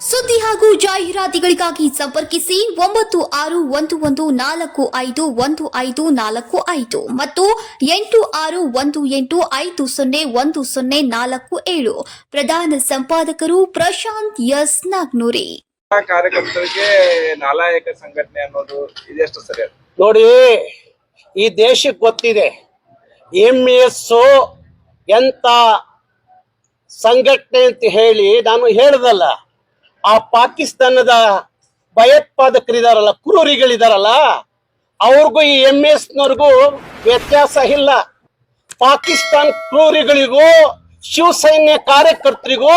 ಸುದ್ದಿ ಹಾಗೂ ಜಾಹೀರಾತುಗಳಿಗಾಗಿ ಸಂಪರ್ಕಿಸಿ ಒಂಬತ್ತು ಆರು ಒಂದು ಒಂದು ನಾಲ್ಕು ಐದು ಒಂದು ಐದು ನಾಲ್ಕು ಐದು ಮತ್ತು ಎಂಟು ಆರು ಒಂದು ಎಂಟು ಐದು ಸೊನ್ನೆ ಒಂದು ಸೊನ್ನೆ ನಾಲ್ಕು ಏಳು. ಪ್ರಧಾನ ಸಂಪಾದಕರು ಪ್ರಶಾಂತ್ ಎಸ್ ನಾಗ್ನೂರಿ. ಕಾರ್ಯಕರ್ತರಿಗೆ ನಾಲಾಯಕ ಸಂಘಟನೆ ಅನ್ನೋದು ಇದೆಷ್ಟು ಸರಿ ನೋಡಿ ಈ ದೇಶಕ್ಕೆ ಗೊತ್ತಿದೆ ಎಂ ಎಸ್ ಎಂತ ಸಂಘಟನೆ ಅಂತ ಹೇಳಿ ನಾನು ಹೇಳ್ದಲ್ಲ. ಆ ಪಾಕಿಸ್ತಾನದ ಭಯೋತ್ಪಾದಕರಿದಾರಲ್ಲ, ಕ್ರೂರಿಗಳಿದಾರಲ್ಲ, ಅವ್ರಿಗೂ ಈ ಎಂ ಎಸ್ನವ್ರಿಗೂ ವ್ಯತ್ಯಾಸ ಇಲ್ಲ. ಪಾಕಿಸ್ತಾನ ಕ್ರೂರಿಗಳಿಗೂ, ಶಿವಸೈನ್ಯ ಕಾರ್ಯಕರ್ತರಿಗೂ,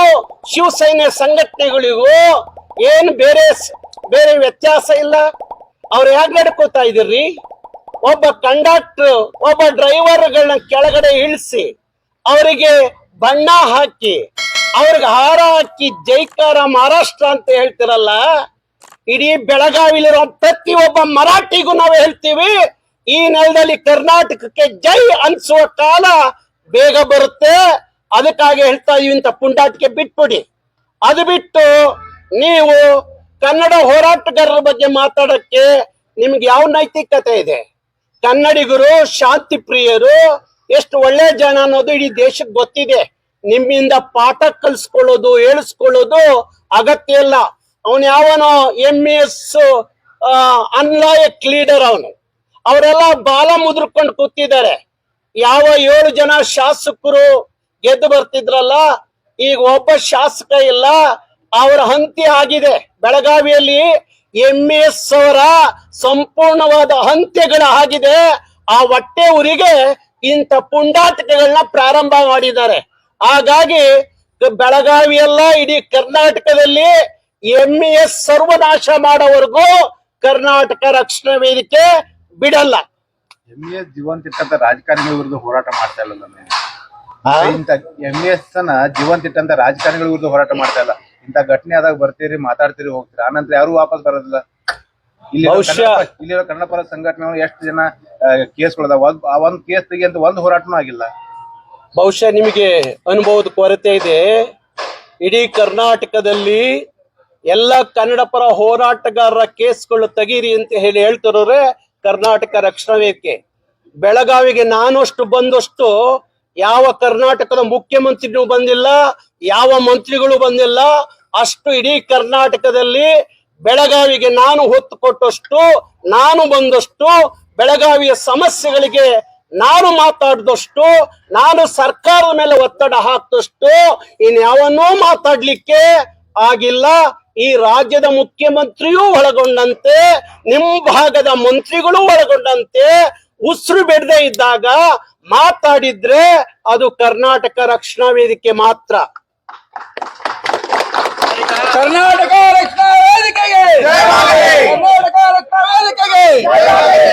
ಶಿವಸೈನ್ಯ ಸಂಘಟನೆಗಳಿಗೂ ಏನು ಬೇರೆ ಬೇರೆ ವ್ಯತ್ಯಾಸ ಇಲ್ಲ. ಅವ್ರು ಯಾಕೆ ನಡ್ಕೋತಾ ಇದ್ರಿ ಒಬ್ಬ ಕಂಡಕ್ಟರ್, ಒಬ್ಬ ಡ್ರೈವರ್ಗಳನ್ನ ಕೆಳಗಡೆ ಇಳಿಸಿ, ಅವರಿಗೆ ಬಣ್ಣ ಹಾಕಿ ಅವ್ರಿಗೆ ಹಾರ ಹಾಕಿ ಜೈಕಾರ ಮಹಾರಾಷ್ಟ್ರ ಅಂತ ಹೇಳ್ತಿರಲ್ಲ, ಇಡೀ ಬೆಳಗಾವಿಲಿರೋ ಪ್ರತಿ ಒಬ್ಬ ಮರಾಠಿಗೂ ನಾವು ಹೇಳ್ತೀವಿ, ಈ ನೆಲದಲ್ಲಿ ಕರ್ನಾಟಕಕ್ಕೆ ಜೈ ಅನ್ಸುವ ಕಾಲ ಬೇಗ ಬರುತ್ತೆ. ಅದಕ್ಕಾಗಿ ಹೇಳ್ತಾ ಇದೀವಿ ಅಂತ ಪುಂಡಾಟಿಕೆ ಬಿಟ್ಬಿಡಿ. ಅದು ಬಿಟ್ಟು ನೀವು ಕನ್ನಡ ಹೋರಾಟಗಾರರ ಬಗ್ಗೆ ಮಾತಾಡಕ್ಕೆ ನಿಮ್ಗೆ ಯಾವ ನೈತಿಕತೆ ಇದೆ? ಕನ್ನಡಿಗರು ಶಾಂತಿ ಪ್ರಿಯರು ಎಷ್ಟು ಒಳ್ಳೆ ಜನ ಅನ್ನೋದು ಇಡೀ ದೇಶಕ್ಕೆ ಗೊತ್ತಿದೆ. ನಿಮ್ಮಿಂದ ಪಾಠ ಕಲಿಸ್ಕೊಳ್ಳೋದು, ಹೇಳಿಸ್ಕೊಳ್ಳೋದು ಅಗತ್ಯ ಇಲ್ಲ. ಅವನು ಯಾವನೋ ಎಂ ಎಸ್ ಅನ್ಲಾಯಕ್ ಲೀಡರ್ ಅವನು. ಅವರೆಲ್ಲ ಬಾಲ ಮುದ್ರಕೊಂಡು ಕೂತಿದ್ದಾರೆ. ಯಾವ ಏಳು ಜನ ಶಾಸಕರು ಗೆದ್ದು ಬರ್ತಿದ್ರಲ್ಲ, ಈಗ ಒಬ್ಬ ಶಾಸಕ ಇಲ್ಲ, ಅವರ ಹಂತಿ ಆಗಿದೆ. ಬೆಳಗಾವಿಯಲ್ಲಿ ಎಂ ಎಸ್ ಅವರ ಸಂಪೂರ್ಣವಾದ ಹಂತ್ಯಗಳ ಆಗಿದೆ. ಆ ಹೊಟ್ಟೆ ಊರಿಗೆ ಇಂಥ ಪುಂಡಾಟಿಕೆಗಳನ್ನ ಪ್ರಾರಂಭ ಮಾಡಿದ್ದಾರೆ. ಹಾಗಾಗಿ ಬೆಳಗಾವಿ ಎಲ್ಲ ಇಡೀ ಕರ್ನಾಟಕದಲ್ಲಿ ಎಂ ಎಸ್ ಸರ್ವನಾಶ ಮಾಡೋವರೆಗೂ ಕರ್ನಾಟಕ ರಕ್ಷಣಾ ವೇದಿಕೆ ಬಿಡಲ್ಲ. ಎಂ ಎಸ್ ಜೀವಂತ ಇಟ್ಟಂತ ರಾಜಕಾರಣಿಗಳ ವಿರುದ್ಧ ಹೋರಾಟ ಮಾಡ್ತಾ ಇಲ್ಲ ನಾನು. ಇಂತ ಎಂ ಎಸ್ ಜೀವಂತ ಇಟ್ಟಂತ ರಾಜಕಾರಣಿಗಳ ವಿರುದ್ಧ ಹೋರಾಟ ಮಾಡ್ತಾ ಇಲ್ಲ. ಇಂತ ಘಟನೆ ಆದಾಗ ಬರ್ತೀರಿ ಮಾತಾಡ್ತೀರಿ ಹೋಗ್ತೀರಿ. ಆನಂತರ ಯಾರು ವಾಪಸ್ ಬರೋದಿಲ್ಲ. ಇಲ್ಲಿ ಇಲ್ಲಿರೋ ಕನ್ನಡ ಪರ ಸಂಘಟನೆ ಎಷ್ಟು ಜನ ಕೇಸ್ಗಳದಾವ? ಒಂದ್ ಆ ಒಂದ್ ಕೇಸ್ ತೆಗಿ ಅಂತ ಒಂದ್ ಹೋರಾಟನೂ ಆಗಿಲ್ಲ. ಬಹುಶಃ ನಿಮಗೆ ಅನುಭವದ ಕೊರತೆ ಇದೆ. ಇಡೀ ಕರ್ನಾಟಕದಲ್ಲಿ ಎಲ್ಲ ಕನ್ನಡ ಪರ ಹೋರಾಟಗಾರರ ಕೇಸ್ಗಳು ತೆಗೀರಿ ಅಂತ ಹೇಳಿ ಹೇಳ್ತಿರೋರೆ ಕರ್ನಾಟಕ ರಕ್ಷಣಾ ವೇದಿಕೆ ಬೆಳಗಾವಿಗೆ ನಾನಷ್ಟು ಬಂದಷ್ಟು ಯಾವ ಕರ್ನಾಟಕದ ಮುಖ್ಯಮಂತ್ರಿನೂ ಬಂದಿಲ್ಲ, ಯಾವ ಮಂತ್ರಿಗಳು ಬಂದಿಲ್ಲ. ಅಷ್ಟು ಇಡೀ ಕರ್ನಾಟಕದಲ್ಲಿ ಬೆಳಗಾವಿಗೆ ನಾನು ಹೊತ್ತು ಕೊಟ್ಟಷ್ಟು, ನಾನು ಬಂದಷ್ಟು ಬೆಳಗಾವಿಯ ಸಮಸ್ಯೆಗಳಿಗೆ ನಾನು ಮಾತಾಡಿದಷ್ಟು ನಾನು ಸರ್ಕಾರದ ಮೇಲೆ ಒತ್ತಡ ಹಾಕಿದಷ್ಟು ಇನ್ಯಾವನ್ನೂ ಮಾತಾಡ್ಲಿಕ್ಕೆ ಆಗಿಲ್ಲ. ಈ ರಾಜ್ಯದ ಮುಖ್ಯಮಂತ್ರಿಯೂ ಒಳಗೊಂಡಂತೆ ನಿಮ್ಮ ಭಾಗದ ಮಂತ್ರಿಗಳು ಒಳಗೊಂಡಂತೆ ಉಸಿರು ಬಿಡದೆ ಇದ್ದಾಗ ಮಾತಾಡಿದ್ರೆ ಅದು ಕರ್ನಾಟಕ ರಕ್ಷಣಾ ವೇದಿಕೆ ಮಾತ್ರ. ಕರ್ನಾಟಕ ರಕ್ಷಣಾ ವೇದಿಕೆಗೆ ಕರ್ನಾಟಕ ರಕ್ಷಣಾ ವೇದಿಕೆಗೆ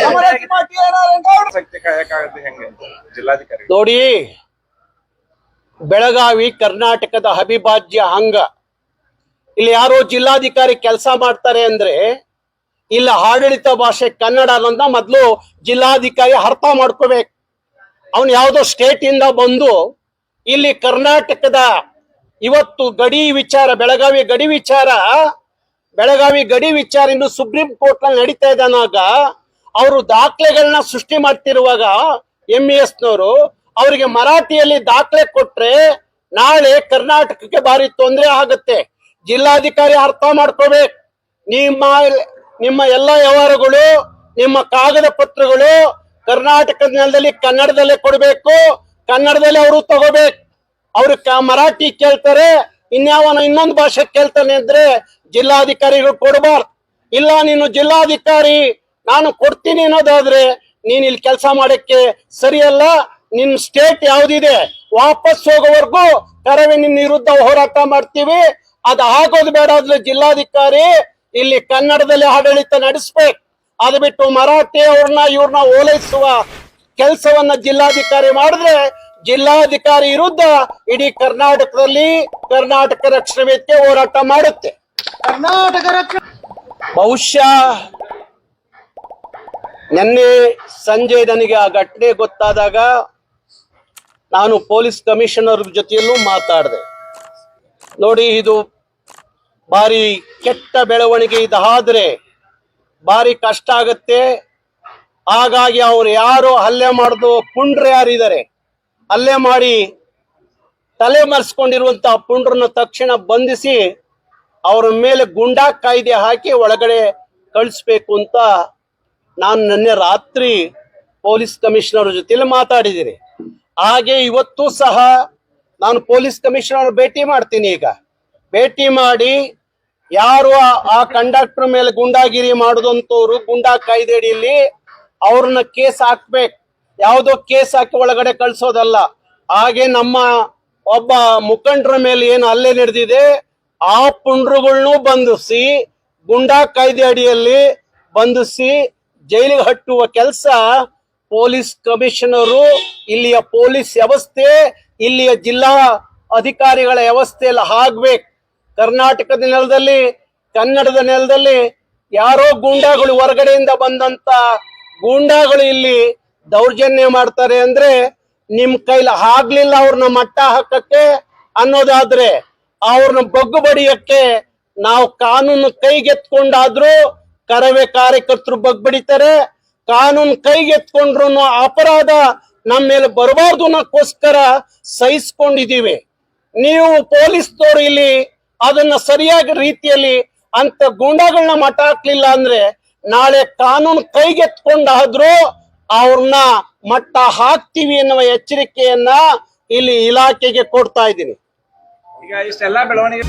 ಅಮರಾವತಿ ಪಾರ್ಟಿಯ ನಾರಾಯಣಗೌಡ ಶಕ್ತಿ ಕಾಯಕ್ಕಾಗತ್ತೆ ಹೆಂಗೆ ಜಿಲ್ಲಾಧಿಕಾರಿ ನೋಡಿ, ಬೆಳಗಾವಿ, ಕರ್ನಾಟಕದ ಅವಿಭಾಜ್ಯ ಅಂಗ. ಇಲ್ಲಿ ಯಾರೋ ಜಿಲ್ಲಾಧಿಕಾರಿ ಕೆಲಸ ಮಾಡ್ತಾರೆ ಅಂದ್ರೆ, ಇಲ್ಲ, ಆಡಳಿತ ಭಾಷೆ ಕನ್ನಡ ಅನ್ನೋದನ್ನ ಮೊದಲು ಜಿಲ್ಲಾಧಿಕಾರಿ ಅರ್ಥ ಮಾಡ್ಕೋಬೇಕು. ಅವನು ಯಾವುದೋ ಸ್ಟೇಟ್ ಇಂದ ಬಂದು, ಇಲ್ಲಿ ಕರ್ನಾಟಕದ ಇವತ್ತು ಗಡಿ ವಿಚಾರ, ಬೆಳಗಾವಿ ಗಡಿ ವಿಚಾರ, ಬೆಳಗಾವಿ ಗಡಿ ವಿಚಾರ ಇನ್ನು ಸುಪ್ರೀಂ ಕೋರ್ಟ್ನಲ್ಲಿ ನಡೀತಾ ಇದ್ದಾನಾಗ, ಅವರು ದಾಖಲೆಗಳನ್ನ ಸೃಷ್ಟಿ ಮಾಡ್ತಿರುವಾಗ ಎಂ ಎಸ್ ನವರು ಅವರಿಗೆ ಮರಾಠಿಯಲ್ಲಿ ದಾಖಲೆ ಕೊಟ್ರೆ ನಾಳೆ ಕರ್ನಾಟಕಕ್ಕೆ ಭಾರಿ ತೊಂದರೆ ಆಗುತ್ತೆ. ಜಿಲ್ಲಾಧಿಕಾರಿ ಅರ್ಥ ಮಾಡ್ಕೋಬೇಕು. ನಿಮ್ಮ ನಿಮ್ಮ ಎಲ್ಲ ವ್ಯವಹಾರಗಳು, ನಿಮ್ಮ ಕಾಗದ ಪತ್ರಗಳು ಕರ್ನಾಟಕದ ನೆಲದಲ್ಲಿ ಕನ್ನಡದಲ್ಲೇ ಕೊಡಬೇಕು. ಕನ್ನಡದಲ್ಲಿ ಅವರು ತಗೋಬೇಕು. ಅವ್ರು ಮರಾಠಿ ಕೇಳ್ತಾರೆ, ಇನ್ಯಾವನ ಇನ್ನೊಂದು ಭಾಷೆ ಕೇಳ್ತಾನೆ ಅಂದ್ರೆ ಜಿಲ್ಲಾಧಿಕಾರಿಗಳು ಕೊಡಬಾರ್ದು. ಇಲ್ಲ ನೀನು ಜಿಲ್ಲಾಧಿಕಾರಿ, ನಾನು ಕೊಡ್ತೀನಿ ಅನ್ನೋದಾದ್ರೆ ನೀನ್ ಇಲ್ಲಿ ಕೆಲಸ ಮಾಡಕ್ಕೆ ಸರಿಯಲ್ಲ ನಿನ್ ಸ್ಟೇಟ್ ಯಾವ್ದಿದೆ ವಾಪಸ್ ಹೋಗೋವರೆಗೂ ಕರವೇ ನಿನ್ನ ವಿರುದ್ಧ ಹೋರಾಟ ಮಾಡ್ತೀವಿ. ಅದ್ ಆಗೋದು ಬೇಡ ಆದ್ರೆ ಜಿಲ್ಲಾಧಿಕಾರಿ ಇಲ್ಲಿ ಕನ್ನಡದಲ್ಲಿ ಆಡಳಿತ ನಡೆಸ್ಬೇಕು. ಅದು ಬಿಟ್ಟು ಮರಾಠಿ ಅವ್ರನ್ನ ಇವ್ರನ್ನ ಓಲೈಸುವ ಕೆಲಸವನ್ನ ಜಿಲ್ಲಾಧಿಕಾರಿ ಮಾಡಿದ್ರೆ ಜಿಲ್ಲಾಧಿಕಾರಿ ವಿರುದ್ಧ ಇಡೀ ಕರ್ನಾಟಕದಲ್ಲಿ ಕರ್ನಾಟಕ ರಕ್ಷಣೆ ವೇದಿಕೆ ಹೋರಾಟ ಮಾಡುತ್ತೆ. ಕರ್ನಾಟಕ ರಕ್ಷಣೆ ಬಹುಶಃ ನಿನ್ನೆ ಸಂಜೆ ನನಗೆ ಆ ಘಟನೆ ಗೊತ್ತಾದಾಗ ನಾನು ಪೊಲೀಸ್ ಕಮಿಷನರ್ ಜೊತೆಯಲ್ಲೂ ಮಾತಾಡಿದೆ. ನೋಡಿ, ಇದು ಭಾರಿ ಕೆಟ್ಟ ಬೆಳವಣಿಗೆ ಇದಾದ್ರೆ ಭಾರಿ ಕಷ್ಟ ಆಗತ್ತೆ. ಹಾಗಾಗಿ ಅವ್ರು ಯಾರು ಹಲ್ಲೆ ಮಾಡಿದ್ರು ಪುಂಡ್ರ ಯಾರಿದ್ದಾರೆ, ಹಲ್ಲೆ ಮಾಡಿ ತಲೆ ಮರೆಸ್ಕೊಂಡಿರುವಂತಹ ಪುಂಡ್ರನ್ನ ತಕ್ಷಣ ಬಂಧಿಸಿ ಅವರ ಮೇಲೆ ಗುಂಡಾ ಕಾಯ್ದೆ ಹಾಕಿ ಒಳಗಡೆ ಕಳಿಸ್ಬೇಕು ಅಂತ ನಾನು ನಿನ್ನೆ ರಾತ್ರಿ ಪೊಲೀಸ್ ಕಮಿಷನರ್ ಜೊತೆಲಿ ಮಾತಾಡಿದ್ದೀನಿ. ಹಾಗೆ ಇವತ್ತು ಸಹ ನಾನು ಪೊಲೀಸ್ ಕಮಿಷನರ್ ಭೇಟಿ ಮಾಡ್ತೀನಿ ಈಗ. ಭೇಟಿ ಮಾಡಿ ಯಾರು ಆ- ಕಂಡಕ್ಟರ್ ಮೇಲೆ ಗುಂಡಾಗಿರಿ ಮಾಡಿದಂಥವ್ರು ಗುಂಡಾ ಕಾಯ್ದೆ ಅಡಿಯಲ್ಲಿ ಅವ್ರನ್ನ ಕೇಸ್ ಹಾಕ್ಬೇಕು. ಯಾವುದೋ ಕೇಸ್ ಹಾಕಿ ಒಳಗಡೆ ಕಳಿಸೋದಲ್ಲ. ಹಾಗೆ ನಮ್ಮ ಒಬ್ಬ ಮುಖಂಡರ ಮೇಲೆ ಏನು ಹಲ್ಲೆ ನಡೆದಿದೆ, ಆ ಪುಂಡ್ರುಗಳ್ನು ಬಂಧಿಸಿ ಗುಂಡಾ ಕಾಯ್ದೆ ಅಡಿಯಲ್ಲಿ ಬಂಧಿಸಿ ಜೈಲಿಗೆ ಹಟ್ಟುವ ಕೆಲಸ ಪೊಲೀಸ್ ಕಮಿಷನರು, ಇಲ್ಲಿಯ ಪೊಲೀಸ್ ವ್ಯವಸ್ಥೆ, ಇಲ್ಲಿಯ ಜಿಲ್ಲಾ ಅಧಿಕಾರಿಗಳ ವ್ಯವಸ್ಥೆ ಎಲ್ಲ ಆಗ್ಬೇಕು. ಕರ್ನಾಟಕದ ನೆಲದಲ್ಲಿ, ಕನ್ನಡದ ನೆಲದಲ್ಲಿ ಯಾರೋ ಗೂಂಡಾಗಳು ಹೊರಗಡೆಯಿಂದ ಬಂದಂತ ಗೂಂಡಾಗಳು ಇಲ್ಲಿ ದೌರ್ಜನ್ಯ ಮಾಡ್ತಾರೆ ಅಂದ್ರೆ ನಿಮ್ ಕೈಲಿ ಆಗ್ಲಿಲ್ಲ ಅವ್ರನ್ನ ಮಟ್ಟ ಹಾಕಕ್ಕೆ ಅನ್ನೋದಾದ್ರೆ ಅವ್ರನ್ನ ಬಗ್ಗು ಬಡಿಯಕ್ಕೆ ನಾವು ಕಾನೂನು ಕೈಗೆತ್ಕೊಂಡಾದ್ರೂ ಕರವೇ ಕಾರ್ಯಕರ್ತರು ಬಗ್ಬಡಿತಾರೆ. ಕಾನೂನು ಕೈಗೆತ್ಕೊಂಡ್ರು ಅಪರಾಧ ನಮ್ಮ ಮೇಲೆ ಬರಬಾರ್ದು ಅನ್ನೋಕ್ಕೋಸ್ಕರ ಸಹಿಸ್ಕೊಂಡಿದೀವಿ ನೀವು ಪೊಲೀಸ್ದವ್ರು ಇಲ್ಲಿ ಅದನ್ನ ಸರಿಯಾಗಿ ರೀತಿಯಲ್ಲಿ ಅಂತ ಗೂಂಡಾಗಳನ್ನ ಮಟ್ಟ ಹಾಕ್ಲಿಲ್ಲ ಅಂದ್ರೆ ನಾಳೆ ಕಾನೂನು ಕೈಗೆತ್ಕೊಂಡಾದ್ರೂ ಅವ್ರನ್ನ ಮಟ್ಟ ಹಾಕ್ತೀವಿ ಎನ್ನುವ ಎಚ್ಚರಿಕೆಯನ್ನ ಇಲ್ಲಿ ಇಲಾಖೆಗೆ ಕೊಡ್ತಾ ಇದ್ದೀನಿ. ಈಗ ಇಷ್ಟೆಲ್ಲಾ ಬೆಳವಣಿಗೆ